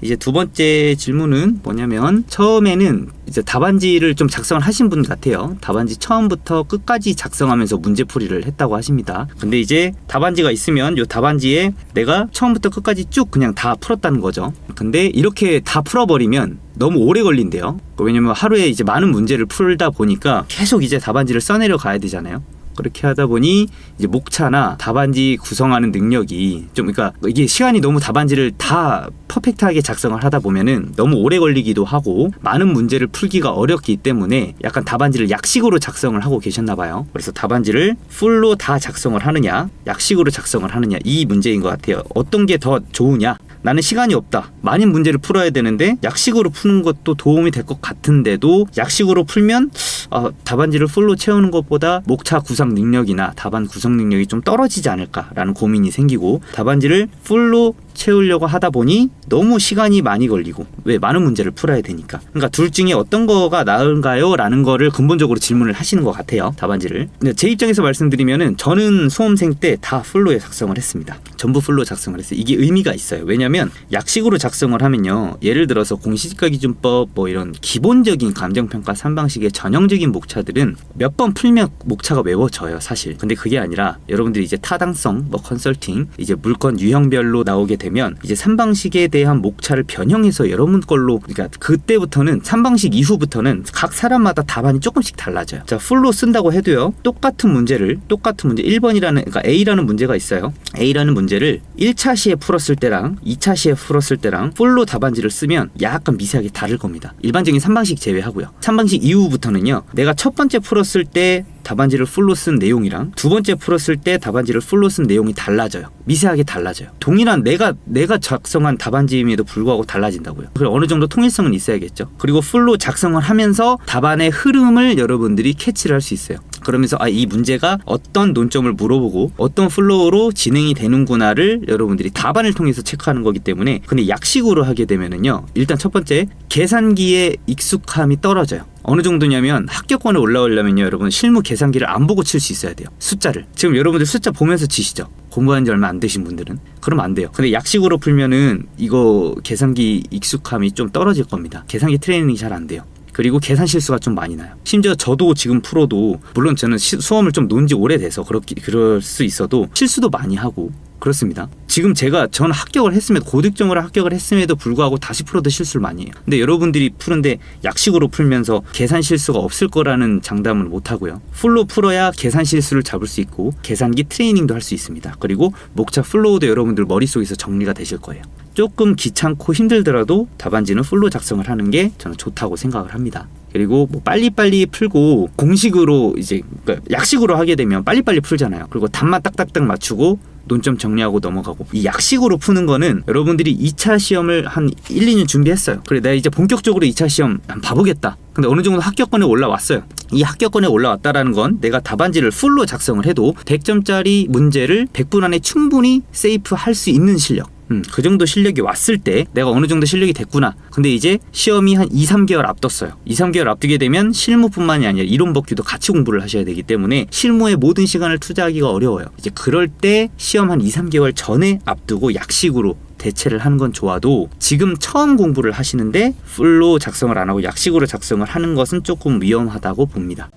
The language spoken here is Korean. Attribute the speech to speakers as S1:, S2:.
S1: 이제 두 번째 질문은 뭐냐면 처음에는 이제 답안지를 좀 작성을 하신 분 같아요. 답안지 처음부터 끝까지 작성하면서 문제풀이를 했다고 하십니다. 근데 이제 답안지가 있으면 요 답안지에 내가 처음부터 끝까지 쭉 그냥 다 풀었다는 거죠. 근데 이렇게 다 풀어버리면 너무 오래 걸린대요. 왜냐면 하루에 이제 많은 문제를 풀다 보니까 계속 이제 답안지를 써내려 가야 되잖아요. 그렇게 하다 보니 이제 목차나 답안지 구성하는 능력이 좀 그러니까 이게 시간이 너무 답안지를 다 퍼펙트하게 작성을 하다 보면은 너무 오래 걸리기도 하고 많은 문제를 풀기가 어렵기 때문에 약간 답안지를 약식으로 작성을 하고 계셨나 봐요. 그래서 답안지를 풀로 다 작성을 하느냐, 약식으로 작성을 하느냐 이 문제인 것 같아요. 어떤 게 더 좋으냐? 나는 시간이 없다. 많은 문제를 풀어야 되는데 약식으로 푸는 것도 도움이 될 것 같은데도 약식으로 풀면 어, 답안지를 풀로 채우는 것보다 목차 구상 능력이나 답안 구성 능력이 좀 떨어지지 않을까라는 고민이 생기고 답안지를 풀로 채우려고 하다 보니 너무 시간이 많이 걸리고 왜 많은 문제를 풀어야 되니까. 그러니까 둘 중에 어떤 거가 나은가요? 라는 거를 근본적으로 질문을 하시는 것 같아요 답안지를. 제 입장에서 말씀드리면은 저는 수험생 때다 풀로에 작성을 했습니다. 전부 풀로 작성을 했어요. 이게 의미가 있어요. 왜냐면 약식으로 작성을 하면요 예를 들어서 공시지가 기준법 뭐 이런 기본적인 감정평가 3방식의 전형적인 목차들은 몇 번 풀면 목차가 외워져요 사실. 근데 그게 아니라 여러분들이 이제 타당성 뭐 컨설팅 이제 물건 유형별로 나오게 되면 이제 3방식에 대한 목차를 변형해서 여러분 걸로 그러니까 그때부터는 3방식 이후부터는 각 사람마다 답안이 조금씩 달라져요. 자 풀로 쓴다고 해도요. 똑같은 문제를 똑같은 문제 1번이라는 그러니까 A라는 문제가 있어요. A라는 문제를 1차 시에 풀었을 때랑 2차 시에 풀었을 때랑 풀로 답안지를 쓰면 약간 미세하게 다를 겁니다. 일반적인 3방식 제외하고요. 3방식 이후부터는요. 내가 첫 번째 풀었을 때 답안지를 풀로 쓴 내용이랑 두 번째 풀었을 때 답안지를 풀로 쓴 내용이 달라져요. 미세하게 달라져요. 동일한 내가 내가 작성한 답안지임에도 불구하고 달라진다고요. 그리고 어느 정도 통일성은 있어야겠죠. 그리고 풀로 작성을 하면서 답안의 흐름을 여러분들이 캐치를 할 수 있어요. 그러면서 아 이 문제가 어떤 논점을 물어보고 어떤 플로우로 진행이 되는구나를 여러분들이 답안을 통해서 체크하는 거기 때문에 근데 약식으로 하게 되면은요 일단 첫 번째 계산기의 익숙함이 떨어져요. 어느 정도냐면 합격권에 올라오려면요 여러분 실무 계산기를 안 보고 칠 수 있어야 돼요 숫자를. 지금 여러분들 숫자 보면서 치시죠? 공부한 지 얼마 안 되신 분들은? 그러면 안 돼요. 근데 약식으로 풀면은 이거 계산기 익숙함이 좀 떨어질 겁니다. 계산기 트레이닝이 잘 안 돼요 그리고 계산 실수가 좀 많이 나요. 심지어 저도 지금 풀어도 물론 저는 시, 수험을 좀 논 지 오래돼서 그렇게 그럴 수 있어도 실수도 많이 하고 그렇습니다. 지금 제가 전 합격을 했음에도 고득점으로 합격을 했음에도 불구하고 다시 풀어도 실수를 많이 해요. 근데 여러분들이 푸는데 약식으로 풀면서 계산 실수가 없을 거라는 장담을 못 하고요. 풀로 풀어야 계산 실수를 잡을 수 있고 계산기 트레이닝도 할 수 있습니다. 그리고 목차 플로우도 여러분들 머릿속에서 정리가 되실 거예요. 조금 귀찮고 힘들더라도 답안지는 풀로 작성을 하는 게 저는 좋다고 생각을 합니다. 그리고 뭐 빨리빨리 풀고 공식으로 이제 그러니까 약식으로 하게 되면 빨리빨리 풀잖아요. 그리고 답만 딱딱딱 맞추고 논점 정리하고 넘어가고 이 약식으로 푸는 거는 여러분들이 2차 시험을 한 1, 2년 준비했어요. 그래 내가 이제 본격적으로 2차 시험 한번 봐보겠다. 근데 어느 정도 합격권에 올라왔어요. 이 합격권에 올라왔다라는 건 내가 답안지를 풀로 작성을 해도 100점짜리 문제를 100분 안에 충분히 세이프 할 수 있는 실력. 음, 그 정도 실력이 왔을 때 내가 어느 정도 실력이 됐구나. 근데 이제 시험이 한 2, 3개월 앞뒀어요. 2, 3개월 앞두게 되면 실무뿐만이 아니라 이론 법규도 같이 공부를 하셔야 되기 때문에 실무에 모든 시간을 투자하기가 어려워요. 이제 그럴 때 시험 한 2, 3개월 전에 앞두고 약식으로 대체를 하는 건 좋아도 지금 처음 공부를 하시는데 풀로 작성을 안 하고 약식으로 작성을 하는 것은 조금 위험하다고 봅니다.